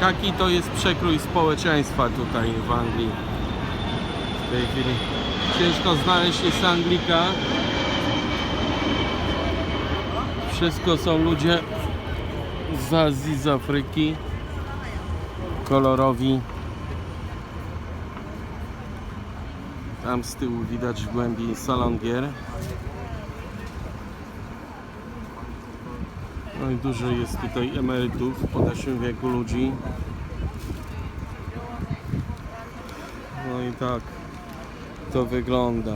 Jaki to jest przekrój społeczeństwa tutaj w Anglii w tej chwili. Ciężko znaleźć jest Anglika. Wszystko są ludzie z Azji, z Afryki. Kolorowi. Tam z tyłu widać w głębi salon gier. No dużo jest tutaj emerytów w podeszłym wieku ludzi. No i tak to wygląda.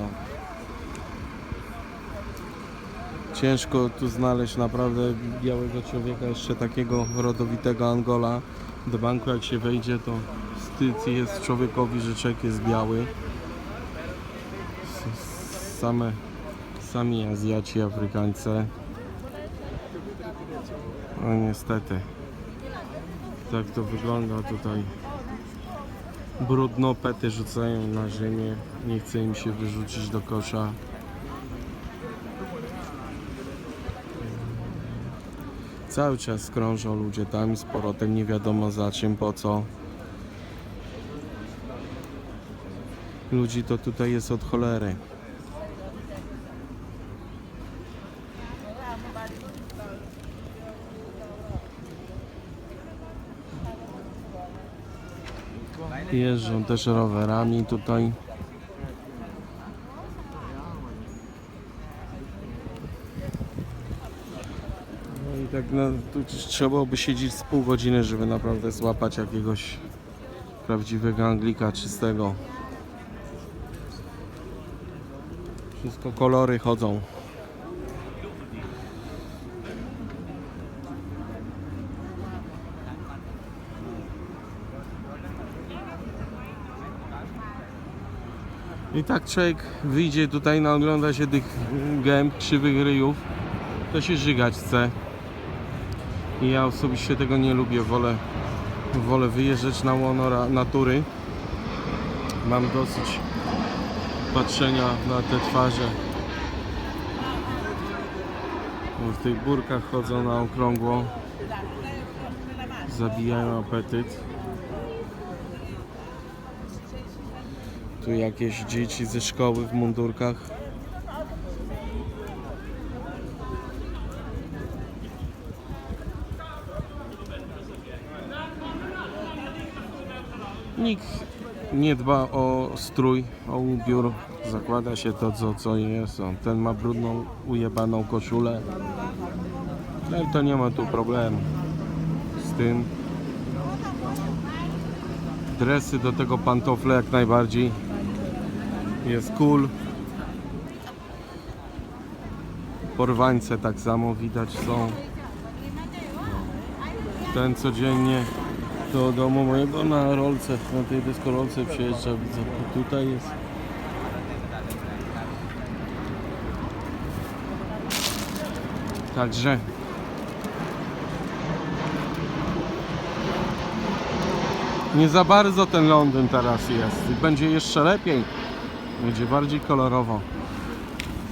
Ciężko tu znaleźć naprawdę białego człowieka, jeszcze takiego rodowitego Angola. Do banku jak się wejdzie to wstyd jest człowiekowi, że czek jest biały. Same, sami Azjaci, Afrykańcy. No niestety. Tak to wygląda tutaj. Brudno pety rzucają na ziemię. Nie chce im się wyrzucić do kosza. Cały czas krążą ludzie tam z powrotem nie wiadomo za czym, po co. Ludzi to tutaj jest od cholery. Jeżdżą też rowerami tutaj. No i tak no, tu trzeba by siedzieć z pół godziny, żeby naprawdę złapać jakiegoś prawdziwego Anglika czystego. Wszystko kolory chodzą. I tak człowiek wyjdzie tutaj, naogląda się tych gęb, krzywych ryjów, to się żygać chce. I ja osobiście tego nie lubię, wolę, wolę wyjeżdżać na łono natury. Mam dosyć patrzenia na te twarze. W tych burkach chodzą na okrągło. Zabijają apetyt. Tu jakieś dzieci ze szkoły w mundurkach. Nikt nie dba o strój, o ubiór. Zakłada się to, co, co jest. O, Ten ma brudną, ujebaną koszulę. I to nie ma tu problemu z tym. Dresy do tego pantofle jak najbardziej. Jest cool. Porwańce tak samo widać są. Ten codziennie do domu mojego na rolce, na tej deskorolce przyjeżdża, widzę, tutaj jest. Także nie za bardzo ten Londyn teraz jest. Będzie jeszcze lepiej. Będzie bardziej kolorowo.